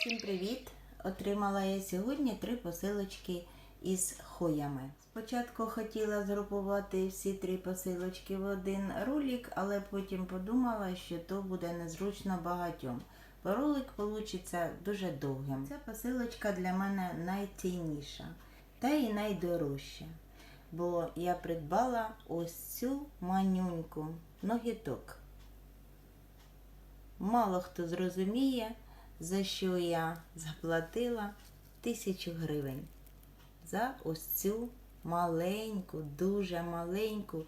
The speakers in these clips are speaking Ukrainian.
Всім привіт! Отримала я сьогодні три посилочки із хоями. Спочатку хотіла згрупувати всі три посилочки в один ролик, але потім подумала, що то буде незручно багатьом. Бо ролик вийде дуже довгим. Ця посилочка для мене найцінніша та й найдорожча. Бо я придбала ось цю манюньку ногіток. Мало хто зрозуміє, за що я заплатила тисячу гривень. За ось цю маленьку, дуже маленьку,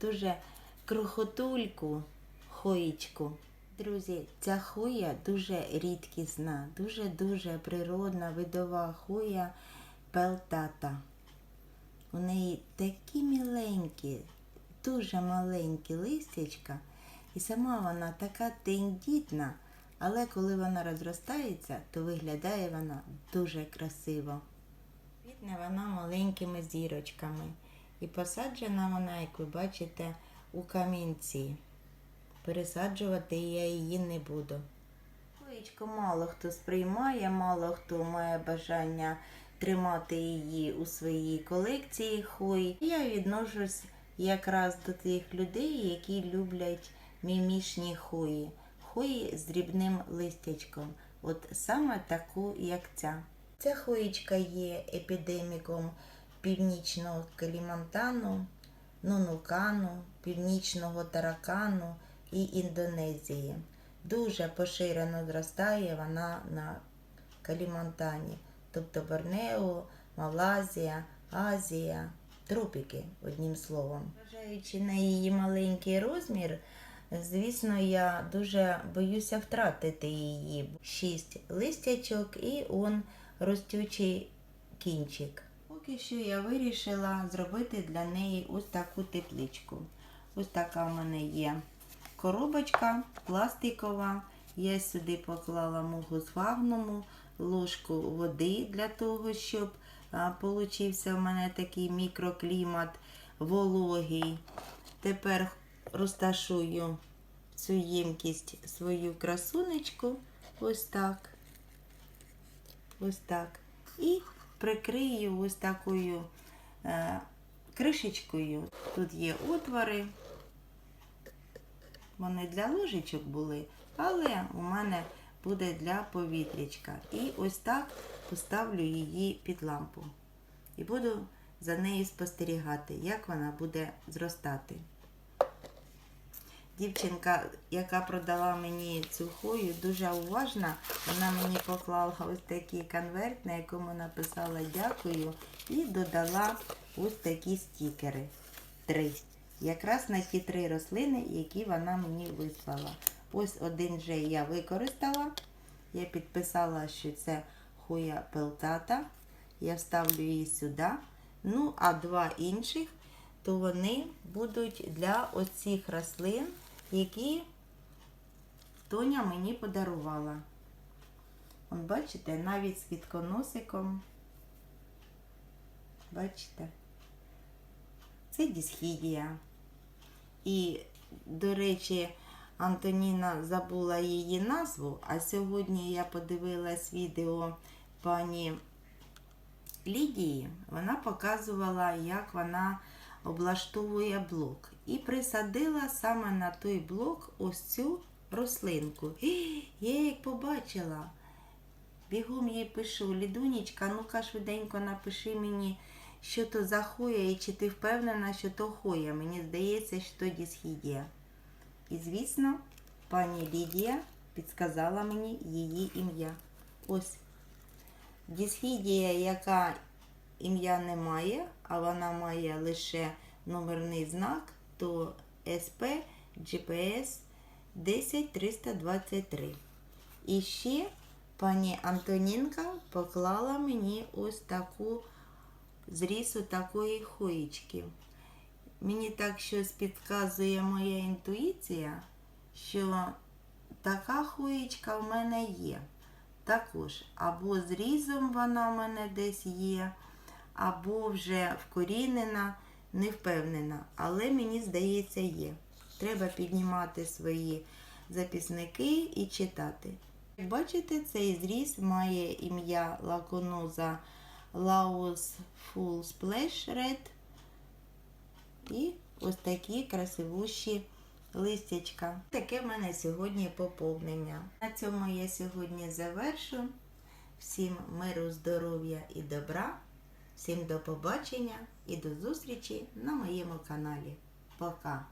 дуже крохотульку хоїчку. Друзі, ця хоя дуже рідкісна, дуже-дуже природна видова хоя пелтата. У неї такі міленькі, дуже маленькі листячка, і сама вона така тендітна, але коли вона розростається, то виглядає вона дуже красиво. Квітне вона маленькими зірочками. І посаджена вона, як ви бачите, у камінці. Пересаджувати я її не буду. Хоєчку мало хто сприймає, мало хто має бажання тримати її у своїй колекції хої. Я відношусь якраз до тих людей, які люблять мімішні хої. Хої з дрібним листячком. От саме таку, як ця. Ця хоїчка є епідеміком північного Калімантану, Нунукану, Північного Таракану і Індонезії. Дуже поширено зростає вона на Калімантані, тобто Борнео, Малазія, Азія, тропіки, одним словом. Вважаючи на її маленький розмір, звісно, я дуже боюся втратити її. Шість листячок і он ростючий кінчик. Поки що я вирішила зробити для неї ось таку тепличку. Ось така в мене є коробочка пластикова. Я сюди поклала мугу з ложку води для того, щоб получився в мене такий мікроклімат вологий. Тепер розташую в цю ємкість свою красунечку. Ось так. Ось так. І прикрию ось такою е, кришечкою. Тут є отвори. Вони для ложечок були, але у мене буде для повітрячка. І ось так поставлю її під лампу. І буду за нею спостерігати, як вона буде зростати. Дівчинка, яка продала мені цю хою, дуже уважна. Вона мені поклала ось такий конверт, на якому написала дякую, і додала ось такі стікери. Три. Якраз на ті три рослини, які вона мені вислала. Ось один вже я використала. Я підписала, що це хуя пелтата. Я вставлю її сюди. Ну, а два інших, то вони будуть для оцих рослин, які Тоня мені подарувала. От бачите, навіть з квітконосиком. Бачите? Це дісхідія. І, до речі, Антоніна забула її назву, а сьогодні я подивилась відео пані Лідії. Вона показувала, як вона облаштовує блок. І присадила саме на той блок ось цю рослинку. Гі, Я як побачила. Бігом їй пишу, Лідунічка, ну-ка швиденько напиши мені, що то за хоя, і чи ти впевнена, що то хоя. Мені здається, що то дісхідія. І, звісно, пані Лідія підсказала мені її ім'я. Ось дісхідія, яка ім'я не має, а вона має лише номерний знак, то СП GPS 10323. І ще пані Антонінка поклала мені ось таку зрізу такої хоїчки. Мені так щось підказує моя інтуїція, що така хоїчка в мене є. Також або зрізом вона в мене десь є, або вже вкорінена, не впевнена, але мені здається, є. Треба піднімати свої записники і читати. Як бачите, цей зріз має ім'я лаконоза Laos Full Splash Red. І ось такі красивущі листячка. Таке в мене сьогодні поповнення. На цьому я сьогодні завершу. Всім миру, здоров'я і добра. Всім до побачення і до зустрічі на моєму каналі. Пока!